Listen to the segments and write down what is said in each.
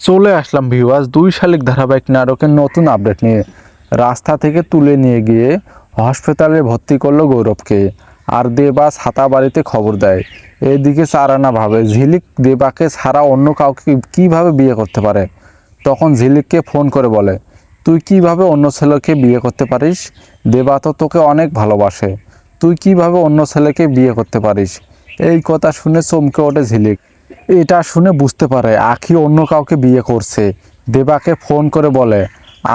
চলে আসলাম ভিউয়ার্স দুই শালিক ধারাবাহিক নাটকের নতুন আপডেট নিয়ে। রাস্তা থেকে তুলে নিয়ে গিয়ে হসপিটালে ভর্তি করল গৌরবকে। আর দেবা ছাতা বাড়িতে খবর দেয়, এদিকে চারানা ভাবে, ঝিলিক দেবাকে ছাড়া অন্য কাউকে কীভাবে বিয়ে করতে পারে? তখন ঝিলিককে ফোন করে বলে, তুই কীভাবে অন্য ছেলেকে বিয়ে করতে পারিস? দেবা তো তোকে অনেক ভালোবাসে। তুই কীভাবে অন্য ছেলেকে বিয়ে করতে পারিস? এই কথা শুনে চমকে ওঠে ঝিলিক। এটা শুনে বুঝতে পারে, আখি অন্য কাউকে বিয়ে করছে। দেবাকে ফোন করে বলে,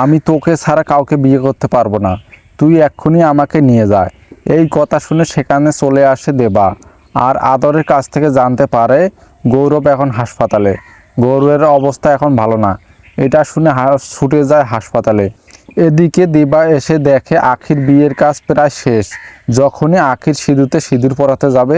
আমি তোকে ছাড়া কাউকে বিয়ে করতে পারব না। তুই এক্ষুনি আমাকে নিয়ে যায় এই কথা শুনে সেখানে চলে আসে দেবা। আর আদরের কাছ থেকে জানতে পারে, গৌরব এখন হাসপাতালে। গৌরবের অবস্থা এখন ভালো না। এটা শুনে ছুটে যায় হাসপাতালে। এদিকে দেবা এসে দেখে আখির বিয়ের কাজ প্রায় শেষ। যখনই আখির সিঁদুরতে সিঁদুর পরাতে যাবে,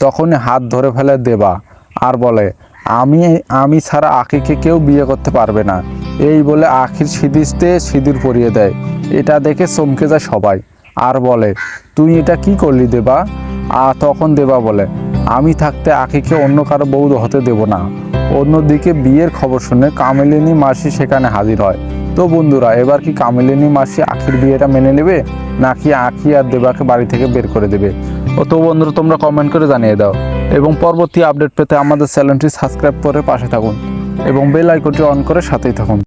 তখনই হাত ধরে ফেলে দেবা। আর বলে, আমি আমি ছাড়া আখিকে কেউ বিয়ে করতে পারবে না। এই বলে আখির সিঁদিসতে সিঁদুর পরিয়ে দেয়। এটা দেখে চমকে যায় সবাই। আর বলে, তুই এটা কি করলি দেবা? আর তখন দেবা বলে, আমি থাকতে আখিকে অন্য কারও বউ হতে দেব না। অন্যদিকে বিয়ের খবর শুনে কামিলিনী মাসি সেখানে হাজির হয়। তো বন্ধুরা, এবার কি কামিলিনী মাসি আখির বিয়েটা মেনে নেবে? নাকি আখি আর দেবাকে বাড়ি থেকে বের করে দেবে? ও তো বন্ধুরা, তোমরা কমেন্ট করে জানিয়ে দাও। এবং পরবর্তী আপডেট পেতে আমাদের চ্যানেলটি সাবস্ক্রাইব করে পাশে থাকুন এবং বেল আইকনটি অন করে সাথেই থাকুন।